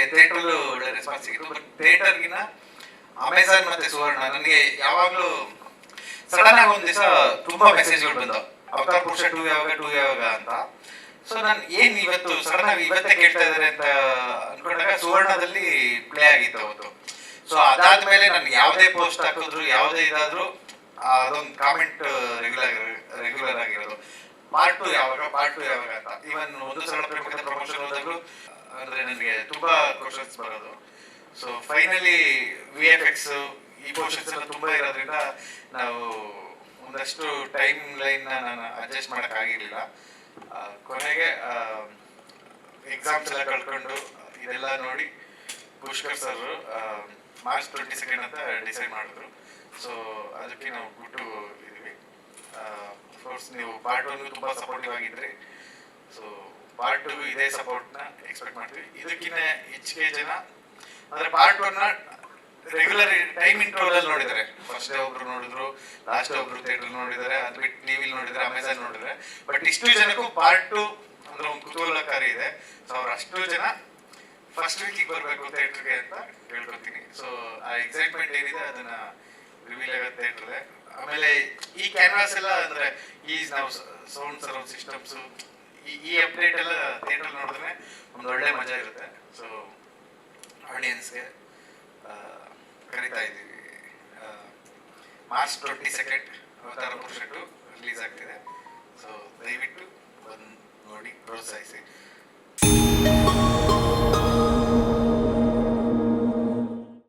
ನನಗೆ ಥಿಯೇಟರ್ ಒಳ್ಳೆ ರೆಸ್ಪಾನ್ಸ್ ಸಿಕ್ಕಿತು ಬಟ್ ಥಿಯೇಟರ್ಗಿನ ಅಮೆಝಾನ್ ಮತ್ತೆ ಸುವರ್ಣ ನನಗೆ ಯಾವಾಗಲೂ ಸಡನ್ ಆಗಿ ಒಂದು ದಿವಸ ತುಂಬಾ ಮೆಸೇಜ್ಗಳು ಬಂದವು. ಅವತಾರ್ ಪುರುಷ ಟೂ ಯಾವಾಗ ಟೂ ಯಾವಾಗ ಅಂತ. ಸೊ ನಾನು ಏನ್ ಇವತ್ತು ಸಡನ್ ಆಗಿ ಇವತ್ತೇ ಕೇಳ್ತಾ ಇದಾರೆ ಅಂತ ಅನ್ಕೊಂಡಾಗ ಸುವರ್ಣದಲ್ಲಿ ಪ್ಲೇ ಆಗಿತ್ತು ಅವತ್ತು. ಸೊ ಅದಾದ್ಮೇಲೆ ನನ್ಗೆ ಯಾವುದೇ ಪೋಸ್ಟ್ ಹಾಕಿದ್ರು, ಯಾವುದೇ ಇದಾದ್ರೂ ಅದೊಂದು ಕಾಮೆಂಟ್ ರೆಗ್ಯುಲರ್ ರೆಗ್ಯುಲರ್ ಆಗಿರೋದು. ಪಾರ್ಟ್ ಟು ಯಾವಾಗ ಪಾರ್ಟ್ ಟು ಯಾವಾಗ ಅಂತ. ಇವನ್ ಒಂದು ಪ್ರಮುಖ ಪ್ರಮೋಷನ್ ಹೋದಾಗಲೂ ತುಂಬಾ ಕ್ವಶನ್ಸ್ ಬರೋದು. So finally V F X ಈ ಪೋರ್ಷನ್ಸ್ ಎಲ್ಲ ತುಂಬಾ ಇರೋದ್ರಿಂದ ನಾವು ಒಂದಷ್ಟು ಟೈಮ್ ಲೈನ್ ನಾನು ಅಡ್ಜಸ್ಟ್ ಮಾಡಕ್ ಆಗಿರ್ಲಿಲ್ಲ. ಕೊನೆಗೆ ಎಕ್ಸಾಮ್ಸ್ ಎಲ್ಲ ಕಳ್ಕೊಂಡು ಇದೆಲ್ಲ ನೋಡಿ Pushkar sir March twenty second ಅಂತ ಡಿಸೈಡ್ ಮಾಡಿದ್ರು. ಸೊ ಅದಕ್ಕೆ ನಾವು ಬಿಟ್ಟು ಇದೀವಿ ಕೋರ್ಸ್ ನೀವು ಪಾರ್ಟ್ ಒನ್ ತುಂಬಾ ಸಪೋರ್ಟಿವ್ ಆಗಿದ್ರಿ. ಸೊ ಪಾರ್ಟ್ ಟು ಇದೇ ಸಪೋರ್ಟ್ನ ಎಕ್ಸ್ಪೆಕ್ಟ್ ಮಾಡ್ತೀವಿ. ಇದಕ್ಕಿಂತ ಹೆಚ್ಚಿಗೆ ಜನ, ಅಂದ್ರೆ part one regular time interval ಅಲ್ಲಿ ನೋಡಿದ್ದಾರೆ ಫಸ್ಟ್ ಡೇ ಒಬ್ರು ನೋಡಿದ್ರು ಲಾಸ್ಟ್ ಒಬ್ರು ಥಿಯೇಟರ್ ನೋಡಿದ್ದಾರೆ, ಅದ್ ಬಿಟ್ಟು ಟಿವಿಲಿ ನೋಡಿದ್ರೆ ಅಮೆಝಾನ್ ನೋಡಿದ್ರೆ. ಬಟ್ ಇಷ್ಟು ಜನಕ್ಕೂ ಪಾರ್ಟ್ ಟು ಅಂದ್ರೆ ಒಂದು ಕುತೂಹಲಕಾರಿ ಇದೆ. ಸೊ ಅವ್ರು ಅಷ್ಟು ಜನ ಫಸ್ಟ್ ವೀಕಿಗೆ ಬರಬೇಕು ಥಿಯೇಟರ್ಗೆ ಅಂತ ಹೇಳ್ಕೊತೀನಿ. ಸೊ ಆ ಎಕ್ಸೈಟ್ಮೆಂಟ್ ಏನಿದೆ ಅದನ್ನ ರಿವೀಲ್ ಆಗುತ್ತೆ ಥಿಯೇಟರ್ ಆಮೇಲೆ ಈ ಕ್ಯಾನ್ವಾಸ್ ಎಲ್ಲ ಅಂದ್ರೆ, ಈ ನಾವು ಸೌಂಡ್ ಸರೌಂಡ್ ಸಿಸ್ಟಮ್ಸ್ ಈ ಅಪ್ಡೇಟ್ ಎಲ್ಲ ಥಿಯೇಟರ್ ನೋಡಿದ್ರೆ ಒಂದು ಒಳ್ಳೆ ಮಜಾ ಇರುತ್ತೆ. ಸೊ ಆಡಿಯನ್ಸ್ಗೆ ಕರಿತಾ ಇದ್ದೀವಿ. ಮಾರ್ಚ್ ಟ್ವೆಂಟಿ ಸೆಕೆಂಡ್ ಅವತಾರ ಪುರುಷ ರಿಲೀಸ್ ಆಗ್ತಿದೆ. ಸೊ ದಯವಿಟ್ಟು ಬಂದು ನೋಡಿ, ಪ್ರೋತ್ಸಾಹಿಸಿ.